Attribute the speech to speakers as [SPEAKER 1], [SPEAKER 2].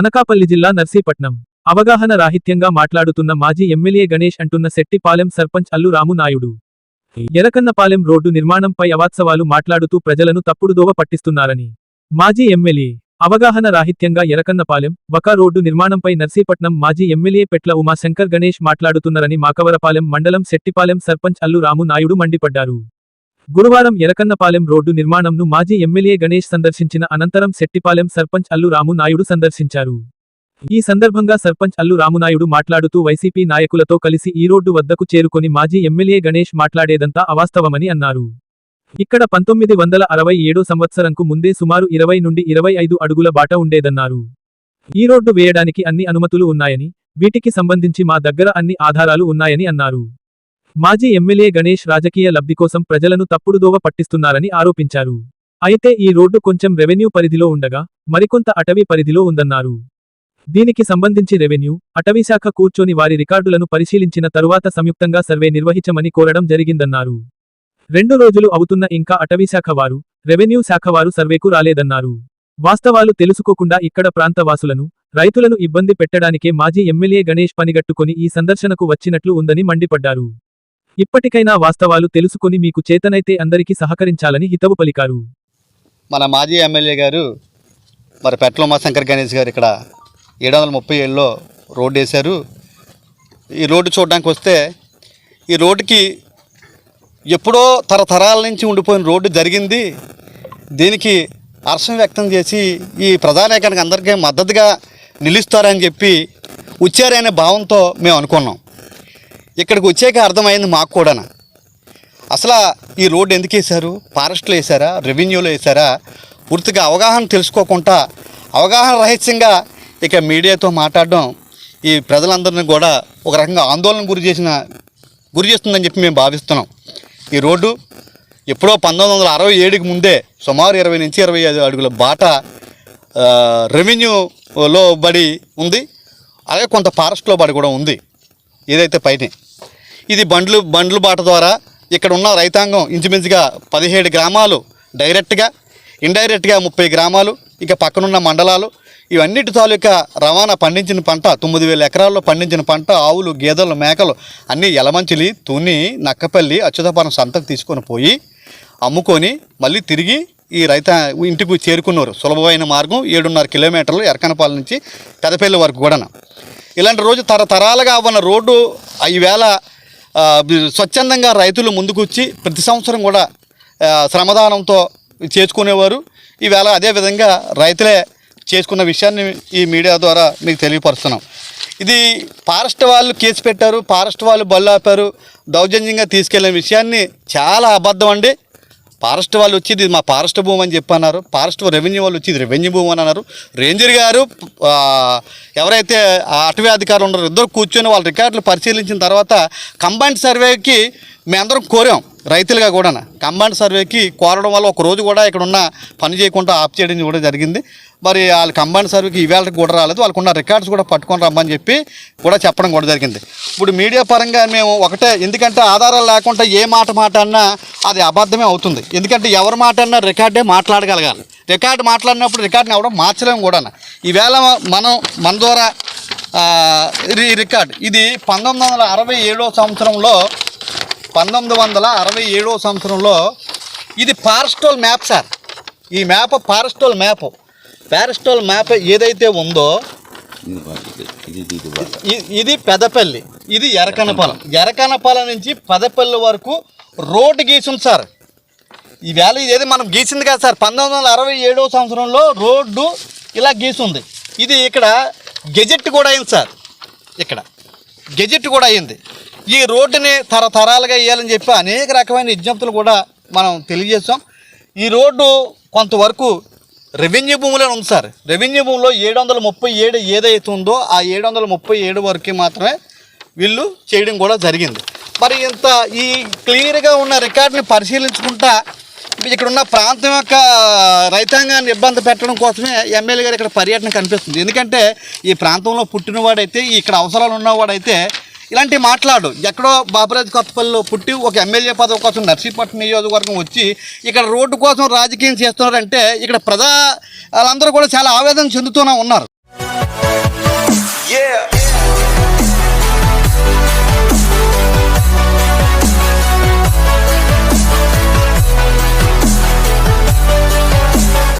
[SPEAKER 1] అనకాపల్లి జిల్లా నర్సీపట్నం. అవగాహన రాహిత్యంగా మాట్లాడుతున్న మాజీ ఎమ్మెల్యే గణేష్ అంటున్న శెట్టిపాలెం సర్పంచ్ అల్లు రాము నాయుడు. ఎరకన్నపాలెం రోడ్డు నిర్మాణంపై అవాత్సవాలు మాట్లాడుతూ ప్రజలను తప్పుడుదోవ పట్టిస్తున్నారని. మాజీ ఎమ్మెల్యే అవగాహన రాహిత్యంగా ఎరకన్నపాలెం వక రోడ్డు నిర్మాణంపై నర్సీపట్నం మాజీ ఎమ్మెల్యే పెట్ల ఉమాశంకర్ గణేష్ మాట్లాడుతున్నారని మాకవరపాలెం మండలం శెట్టిపాలెం సర్పంచ్ అల్లు రాము నాయుడు మండిపడ్డారు. గురువారం ఎరకన్నపాలెం రోడ్డు నిర్మాణంను మాజీ ఎమ్మెల్యే గణేష్ సందర్శించిన అనంతరం శెట్టిపాలెం సర్పంచ్ అల్లు రామునాయుడు సందర్శించారు. ఈ సందర్భంగా సర్పంచ్ అల్లు రామునాయుడు మాట్లాడుతూ వైసీపీ నాయకులతో కలిసి ఈ రోడ్డు వద్దకు చేరుకొని మాజీ ఎమ్మెల్యే గణేష్ మాట్లాడేదంతా అవాస్తవమని అన్నారు. ఇక్కడ పంతొమ్మిది వందల అరవై ఏడో సంవత్సరంకు ముందే సుమారు ఇరవై నుండి ఇరవై ఐదు అడుగుల బాట ఉండేదన్నారు. ఈ రోడ్డు వేయడానికి అన్ని అనుమతులు ఉన్నాయని వీటికి సంబంధించి మా దగ్గర అన్ని ఆధారాలు ఉన్నాయని అన్నారు. మాజీ ఎమ్మెల్యే గణేష్ రాజకీయ లబ్ధి కోసం ప్రజలను తప్పుడుదోవ పట్టిస్తున్నారని ఆరోపించారు. అయితే ఈ రోడ్డు కొంచెం రెవెన్యూ పరిధిలో ఉండగా మరికొంత అటవీ పరిధిలో ఉందన్నారు. దీనికి సంబంధించి రెవెన్యూ అటవీశాఖ కూర్చొని వారి రికార్డులను పరిశీలించిన తరువాత సంయుక్తంగా సర్వే నిర్వహించమని కోరడం జరిగిందన్నారు. రెండు రోజులు అవుతున్న ఇంకా అటవీశాఖ వారు రెవెన్యూ శాఖ వారు సర్వేకు రాలేదన్నారు. వాస్తవాలు తెలుసుకోకుండా ఇక్కడ ప్రాంతవాసులను రైతులను ఇబ్బంది పెట్టడానికే మాజీ ఎమ్మెల్యే గణేష్ పనిగట్టుకుని ఈ సందర్శనకు వచ్చినట్లు ఉందని మండిపడ్డారు. ఇప్పటికైనా వాస్తవాలు తెలుసుకొని మీకు చేతనైతే అందరికీ సహకరించాలని హితవు పలికారు.
[SPEAKER 2] మన మాజీ ఎమ్మెల్యే గారు మరి పెట్లమ్మ శంకర్ గణేష్ గారు ఇక్కడ ఏడు వందల ముప్పై ఏళ్ళలో రోడ్డు వేశారు. ఈ రోడ్డు చూడడానికి వస్తే ఈ రోడ్డుకి ఎప్పుడో తరతరాల నుంచి ఉండిపోయిన రోడ్డు జరిగింది. దీనికి హర్షం వ్యక్తం చేసి ఈ ప్రధానికానికి అందరికీ మద్దతుగా నిలుస్తారని చెప్పి వచ్చారనే భావంతో మేము అనుకున్నాం. ఇక్కడికి వచ్చాక అర్థమైంది మాకు కూడా అసలు ఈ రోడ్డు ఎందుకు వేశారు? ఫారెస్ట్లో వేశారా? రెవెన్యూలో వేశారా? పూర్తిగా అవగాహన తెలుసుకోకుండా అవగాహన రహస్యంగా ఇక మీడియాతో మాట్లాడడం ఈ ప్రజలందరినీ కూడా ఒక రకంగా ఆందోళన గురి చేసిన గురి చేస్తుందని చెప్పి మేము భావిస్తున్నాం. ఈ రోడ్డు ఎప్పుడో పంతొమ్మిది వందల అరవై ఏడుకి ముందే సుమారు ఇరవై నుంచి ఇరవై ఐదు అడుగుల బాట రెవెన్యూలో బడి ఉంది. అలాగే కొంత ఫారెస్ట్లో బడి కూడా ఉంది. ఏదైతే పైనే. ఇది బండ్లు బండ్లు బాట ద్వారా ఇక్కడ ఉన్న రైతాంగం ఇంచుమించుగా పదిహేడు గ్రామాలు డైరెక్ట్గా ఇండైరెక్ట్గా ముప్పై గ్రామాలు ఇక పక్కనున్న మండలాలు ఇవన్నిటి తాలూకా రవాణా పండించిన పంట తొమ్మిది వేల ఎకరాల్లో పండించిన పంట ఆవులు గేదెలు మేకలు అన్నీ ఎలమంచిలి తుని నక్కపల్లి అచ్యుతపాలెం సంతకు తీసుకొని పోయి అమ్ముకొని మళ్ళీ తిరిగి ఈ రైత ఇంటికి చేరుకున్నారు. సులభమైన మార్గం ఏడున్నర కిలోమీటర్లు ఎరకనపాలెం నుంచి పెదపల్లి వరకు కూడా ఇలాంటి రోజు తరతరాలుగా ఉన్న రోడ్డు ఈవేళ స్వచ్ఛందంగా రైతులు ముందుకు వచ్చి ప్రతి సంవత్సరం కూడా శ్రమదానంతో చేసుకునేవారు ఈవేళ అదేవిధంగా రైతులే చేసుకున్న విషయాన్ని ఈ మీడియా ద్వారా మీకు తెలియపరుస్తున్నాం. ఇది ఫారెస్ట్ వాళ్ళు కేసు పెట్టారు ఫారెస్ట్ వాళ్ళు బళ్ళు ఆపారు దౌర్జన్యంగా తీసుకెళ్ళిన విషయాన్ని చాలా అబద్ధం అండి. ఫారెస్ట్ వాళ్ళు వచ్చి ఇది మా ఫారెస్ట్ భూమి అని చెప్పి అన్నారు ఫారెస్ట్ రెవెన్యూ వాళ్ళు వచ్చి ఇది రెవెన్యూ భూమి అని అన్నారు. రేంజర్ గారు ఎవరైతే అటవీ అధికారులు ఉన్నారో ఇద్దరు కూర్చొని వాళ్ళ రికార్డులు పరిశీలించిన తర్వాత కంబైన్డ్ సర్వేకి మేమందరం కోరాం. రైతులుగా కూడా కంబైన్డ్ సర్వేకి కోరడం వల్ల ఒక రోజు కూడా ఇక్కడ ఉన్న పని చేయకుండా ఆఫ్ చేయడం కూడా జరిగింది. మరి వాళ్ళ కంబైన్డ్ సర్వేకి ఈవేళకి కూడా రాలేదు. వాళ్ళకున్న రికార్డ్స్ కూడా పట్టుకొని రమ్మని చెప్పి కూడా చెప్పడం కూడా జరిగింది. ఇప్పుడు మీడియా పరంగా మేము ఒకటే ఎందుకంటే ఆధారాలు లేకుండా ఏ మాట మాట అన్నా అది అబద్ధమే అవుతుంది. ఎందుకంటే ఎవరి మాట అన్నా రికార్డే మాట్లాడగలగాలి. రికార్డు మాట్లాడినప్పుడు రికార్డుని ఎవడం మార్చలేము కూడా ఈవేళ మనం మన ద్వారా రికార్డ్. ఇది పంతొమ్మిది వందల అరవై ఏడో సంవత్సరంలో పంతొమ్మిది వందల అరవై ఏడవ సంవత్సరంలో ఇది ఫారెస్టోల్ మ్యాప్ సార్. ఈ మ్యాప్ ఫారెస్టోల్ మ్యాప్. ఫారెస్టోల్ మ్యాప్ ఏదైతే ఉందో ఇది పెదపల్లి. ఇది ఎరకనపాలెం. ఎరకనపాలెం నుంచి పెదపల్లి వరకు రోడ్డు గీసింది సార్. ఈ వ్యాలీ ఏది మనం గీసింది కదా సార్. పంతొమ్మిది వందల అరవై ఏడవ సంవత్సరంలో రోడ్డు ఇలా గీసింది. ఇది ఇక్కడ గెజెట్ కూడా అయింది సార్. ఇక్కడ గెజెట్ కూడా అయింది. ఈ రోడ్డుని తరతరాలుగా వేయాలని చెప్పి అనేక రకమైన విజ్ఞప్తులు కూడా మనం తెలియజేస్తాం. ఈ రోడ్డు కొంతవరకు రెవెన్యూ భూమిలో ఉంది సార్. రెవెన్యూ భూమిలో ఏడు వందల ముప్పై ఏడు ఏదైతే ఉందో ఆ ఏడు వందల ముప్పై ఏడు వరకు మాత్రమే వీళ్ళు చేయడం కూడా జరిగింది. మరి ఇంత ఈ క్లియర్గా ఉన్న రికార్డుని పరిశీలించుకుంటా ఇక్కడ ఉన్న ప్రాంతం యొక్క రైతాంగాన్ని ఇబ్బంది పెట్టడం కోసమే ఎమ్మెల్యే గారు ఇక్కడ పర్యటన కనిపిస్తుంది. ఎందుకంటే ఈ ప్రాంతంలో పుట్టినవాడైతే ఇక్కడ అవసరాలు ఉన్నవాడైతే ఇలాంటి మాట్లాడు. ఎక్కడో బాబురాజ్ కొత్తపల్లిలో పుట్టి ఒక ఎమ్మెల్యే పదవి కోసం నర్సీపట్నం నియోజకవర్గం వచ్చి ఇక్కడ రోడ్డు కోసం రాజకీయం చేస్తున్నారంటే ఇక్కడ ప్రజా వాళ్ళందరూ కూడా చాలా ఆవేదన చెందుతూనే ఉన్నారు.